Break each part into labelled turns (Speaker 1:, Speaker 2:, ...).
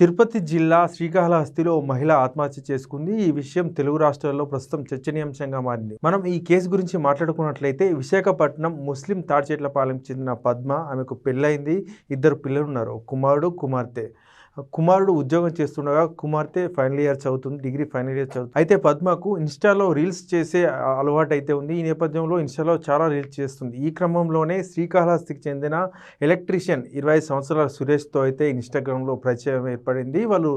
Speaker 1: తిరుపతి జిల్లా శ్రీకాళహస్తిలో ఓ మహిళ ఆత్మహత్య చేసుకుంది. ఈ విషయం తెలుగు రాష్ట్రాల్లో ప్రస్తుతం చర్చనీయాంశంగా మారింది. మనం ఈ కేసు గురించి మాట్లాడుకున్నట్లయితే విశాఖపట్నం ముస్లిం తాడిచెట్లపాలెం చెందిన పద్మ ఆమెకు పెళ్ళైంది ఇద్దరు పిల్లలు ఉన్నారు కుమారుడు కుమార్తె. కుమారుడు ఉద్యోగం చేస్తుండగా కుమార్తె ఫైనల్ ఇయర్ చదువుతుంది డిగ్రీ ఫైనల్ ఇయర్ చదువుతుంది. అయితే పద్మకు ఇన్స్టాలో రీల్స్ చేసే అలవాటు అయితే ఉంది. ఈ నేపథ్యంలో ఇన్స్టాలో చాలా రీల్స్ చేస్తుంది. ఈ క్రమంలోనే శ్రీకాళహస్తికి చెందిన ఎలక్ట్రీషియన్ ఇరవై సంవత్సరాల సురేష్తో అయితే ఇన్స్టాగ్రామ్లో పరిచయం ఏర్పడింది. వాళ్ళు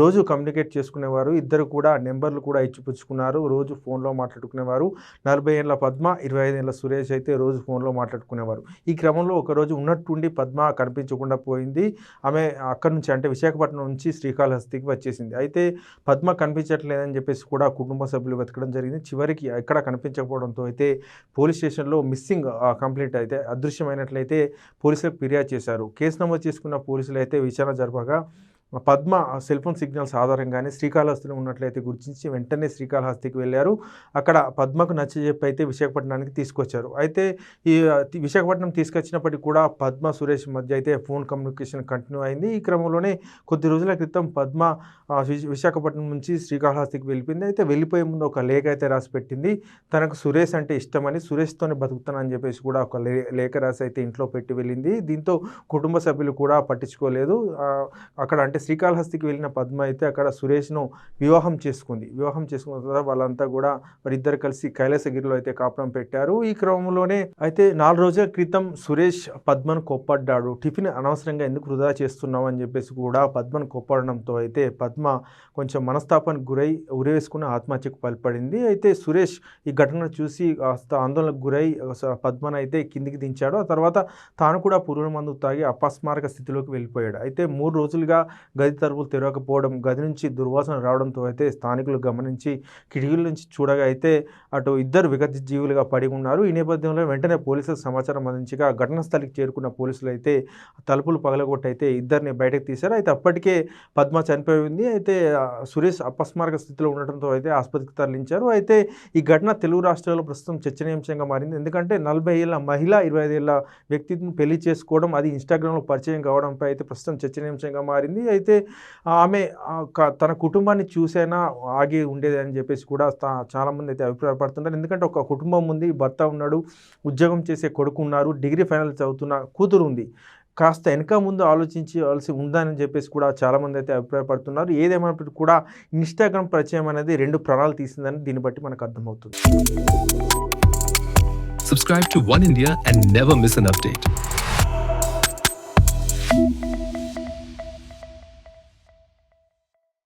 Speaker 1: రోజు కమ్యూనికేట్ చేసుకునేవారు. ఇద్దరు కూడా నెంబర్లు కూడా ఇచ్చిపుచ్చుకున్నారు. రోజు ఫోన్లో మాట్లాడుకునేవారు. నలభై ఏళ్ళ పద్మ ఇరవై ఐదు సురేష్ అయితే రోజు ఫోన్లో మాట్లాడుకునేవారు. ఈ క్రమంలో ఒకరోజు ఉన్నట్టుండి పద్మ కనిపించకుండా పోయింది. ఆమె అక్కడి నుంచి అంటే విశాఖపట్నం నుంచి శ్రీకాళహస్తికి వచ్చేసింది. అయితే పద్మ కనిపించట్లేదని చెప్పేసి కూడా కుటుంబ సభ్యులు వెతకడం జరిగింది. చివరికి ఎక్కడ కనిపించకపోవడంతో అయితే పోలీస్ స్టేషన్లో మిస్సింగ్ కంప్లీట్ అయితే అదృశ్యమైనట్లయితే పోలీసులకు ఫిర్యాదు చేశారు. కేసు నమోదు చేసుకున్న పోలీసులు అయితే విచారణ జరపగా పద్మ సెల్ ఫోన్ సిగ్నల్స్ ఆధారంగానే శ్రీకాళహస్తిలో ఉన్నట్లయితే గుర్తించి వెంటనే శ్రీకాళహస్తికి వెళ్ళారు. అక్కడ పద్మకు నచ్చజెప్పి అయితే విశాఖపట్నానికి తీసుకొచ్చారు. అయితే ఈ విశాఖపట్నం తీసుకొచ్చినప్పటికీ కూడా పద్మ సురేష్ మధ్య అయితే ఫోన్ కమ్యూనికేషన్ కంటిన్యూ అయింది. ఈ క్రమంలోనే కొద్ది రోజుల క్రితం పద్మ విశాఖపట్నం నుంచి శ్రీకాళహస్తికి వెళ్ళిపోయింది. అయితే వెళ్ళిపోయే ముందు ఒక లేఖ అయితే రాసి పెట్టింది తనకు సురేష్ అంటే ఇష్టమని సురేష్తోనే బతుకుతానని చెప్పేసి కూడా ఒక లే లేఖ రాసి అయితే ఇంట్లో పెట్టి వెళ్ళింది. దీంతో కుటుంబ సభ్యులు కూడా పట్టించుకోలేదు. అక్కడ అంటే శ్రీకాళహస్తికి వెళ్ళిన పద్మ అయితే అక్కడ సురేష్ను వివాహం చేసుకుంది. వివాహం చేసుకున్న తర్వాత వాళ్ళంతా కూడా మరి ఇద్దరు కలిసి కైలాసగిరిలో అయితే కాపురం పెట్టారు. ఈ క్రమంలోనే అయితే నాలుగు రోజుల క్రితం సురేష్ పద్మను కొప్పడ్డాడు. టిఫిన్ అనవసరంగా ఎందుకు వృధా చేస్తున్నావు అని చెప్పేసి కూడా పద్మను కొప్పడడంతో అయితే పద్మ కొంచెం మనస్తాపానికి గురై ఉరేసుకుని ఆత్మహత్యకు పాల్పడింది. అయితే సురేష్ ఈ ఘటన చూసి కాస్త ఆందోళనకు గురై స- పద్మను అయితే కిందికి దించాడు. ఆ తర్వాత తాను కూడా పురుగుల మందు తాగి అపస్మారక స్థితిలోకి వెళ్ళిపోయాడు. అయితే మూడు రోజులుగా గది తలుపులు తెరవకపోవడం గది నుంచి దుర్వాసన రావడంతో అయితే స్థానికులు గమనించి కిటికీల నుంచి చూడగా అయితే అటు ఇద్దరు విగత జీవులుగా పడి ఉన్నారు. ఈ నేపథ్యంలో వెంటనే పోలీసులకు సమాచారం అందించగా ఘటనా స్థలికి చేరుకున్న పోలీసులు అయితే తలుపులు పగలగొట్టయితే ఇద్దరిని బయటకు తీశారు. అయితే అప్పటికే పద్మ చనిపోయింది. అయితే సురేష్ అపస్మారక స్థితిలో ఉండటంతో అయితే ఆసుపత్రికి తరలించారు. అయితే ఈ ఘటన తెలుగు రాష్ట్రాల్లో ప్రస్తుతం చర్చనీయాంశంగా మారింది. ఎందుకంటే నలభై ఏళ్ళ మహిళ ఇరవై ఐదు ఏళ్ళ వ్యక్తిని పెళ్ళి చేసుకోవడం అది ఇన్స్టాగ్రామ్లో పరిచయం కావడంపై అయితే ప్రస్తుతం చర్చనీయాంశంగా మారింది. అయితే ఆమె తన కుటుంబాన్ని చూసైనా ఆగి ఉండేది అని చెప్పేసి కూడా చాలామంది అయితే అభిప్రాయపడుతున్నారు ఎందుకంటే ఒక కుటుంబం ఉంది భర్త ఉన్నాడు ఉద్యోగం చేసే కొడుకు ఉన్నారు డిగ్రీ ఫైనల్ చదువుతున్న కూతురు ఉంది. కాస్త వెనక ముందు ఆలోచించాల్సి ఉందని చెప్పేసి కూడా చాలామంది అయితే అభిప్రాయపడుతున్నారు. ఏదేమైనప్పటికీ కూడా ఇన్స్టాగ్రామ్ పరిచయం అనేది రెండు ప్రాణాలు తీసిందని దీన్ని బట్టి మనకు అర్థమవుతుంది.
Speaker 2: Subscribe to One India and never miss an update.